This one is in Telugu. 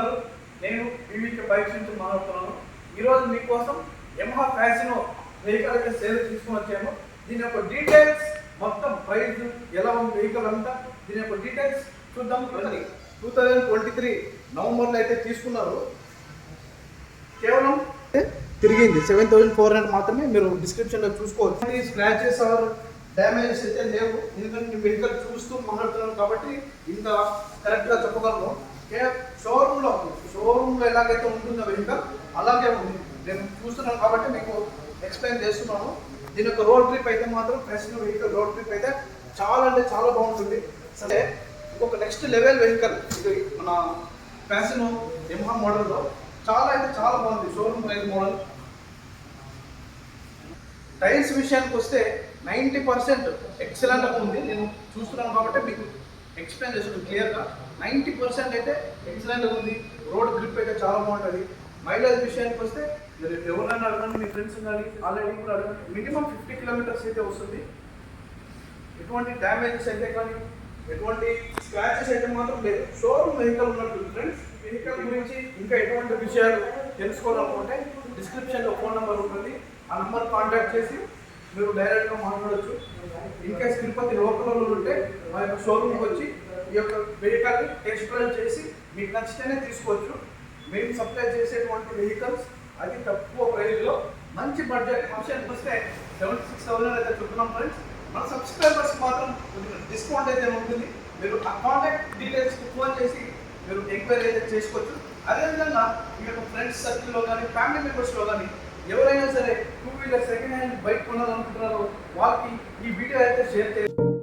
ఉన్నారు. నేను వివికి పరీక్షించి మాట్లాడుతున్నాను ఈరోజు మీకోసం ఎంహా ఫ్యాసినో వెహికల్ అయితే సేల్ తీసుకుని వచ్చాము. దీని యొక్క డీటెయిల్స్ మొత్తం ప్రైజ్ ఎలా ఉంది వెహికల్ అంతా దీని యొక్క డీటెయిల్స్ చూద్దాం. రండి. టూ థౌజండ్ ట్వంటీ త్రీ నవంబర్లో అయితే తీసుకున్నారు. కేవలం తిరిగింది. సెవెన్ థౌసండ్ ఫోర్ హండ్రెడ్ మాత్రమే మీరు డిస్క్రిప్షన్లో చూసుకోవచ్చు. స్క్రాచెస్ ఆర్ డ్యామేజెస్ అయితే లేవు. ఎందుకంటే వెహికల్ చూస్తూ మాట్లాడుతున్నాను కాబట్టి ఇంత కరెక్ట్గా చెప్పగలను. షోరూంలో ఎలాగైతే ఉంటుందో వెహికల్ అలాగే ఉంది. నేను చూస్తున్నాను కాబట్టి మీకు ఎక్స్ప్లెయిన్ చేస్తున్నాను. దీని యొక్క రోడ్ ట్రిప్ అయితే మాత్రం ఫ్రెష్ వెహికల్ రోడ్ ట్రిప్ అయితే చాలా అంటే చాలా బాగుంటుంది. సరే ఇంకొక నెక్స్ట్ లెవెల్ వెహికల్ ఇది మన ఫ్యాషన్ ఎంహా మోడల్లో చాలా అయితే చాలా బాగుంది. షోరూమ్ ప్రైస్ మోడల్ టైల్స్ విషయానికి వస్తే నైంటీ పర్సెంట్ ఎక్సలెంట్గా ఉంది. నేను చూస్తున్నాను కాబట్టి మీకు ఎక్స్ప్లెయిన్ చేస్తున్నాను క్లియర్గా నైంటీ పర్సెంట్ అయితే ఎక్సలెంట్గా ఉంది. రోడ్ గ్రిప్ చాలా బాగుంటుంది. మైలేజ్ విషయానికి వస్తే మీరు ఎవరైనా అడగండి మీ ఫ్రెండ్స్ కానీ ఆల్రెడీ కూడా అడగండి. మినిమం ఫిఫ్టీ కిలోమీటర్స్ అయితే వస్తుంది. ఎటువంటి డ్యామేజెస్ అయితే కానీ ఎటువంటి స్క్రాచెస్ అయితే మాత్రం లేదు. షోరూమ్ వెహికల్ ఉన్నట్టు ఫ్రెండ్స్ వెహికల్ గురించి ఇంకా ఎటువంటి విషయాలు తెలుసుకోవాలనుకుంటే డిస్క్రిప్షన్లో ఫోన్ నెంబర్ ఉంటుంది. ఆ నెంబర్ కాంటాక్ట్ చేసి మీరు డైరెక్ట్గా మాట్లాడవచ్చు ఇన్ తిరుపతి లోకల్లో ఉంటే మా యొక్క షోరూమ్కి వచ్చి ఈ యొక్క వెహికల్ని టెస్ట్ డ్రైవ్ చేసి మీకు నచ్చితేనే తీసుకోవచ్చు. మేము సప్లై చేసేటువంటి వెహికల్స్ అది తక్కువ ప్రైజ్లో మంచి బడ్జెట్ ఆప్షన్కి వస్తే సెవెంటీ సిక్స్ థౌసండ్ అయితే చెప్తున్నాం ఫ్రెండ్స్ మన సబ్స్క్రైబర్స్ మాత్రం డిస్కౌంట్ అయితే ఉంటుంది. మీరు ఆ కాంటాక్ట్ డీటెయిల్స్కి ఫోన్ చేసి మీరు ఎంక్వైరీ అయితే చేసుకోవచ్చు. అదేవిధంగా మీ యొక్క ఫ్రెండ్స్ సర్కిల్లో కానీ ఫ్యామిలీ మెంబర్స్లో కానీ ఎవరైనా సరే two wheeler second hand bike కొనాలనుకుంటున్నారో వాళ్ళకి ఈ వీడియో అయితే షేర్ చేయండి.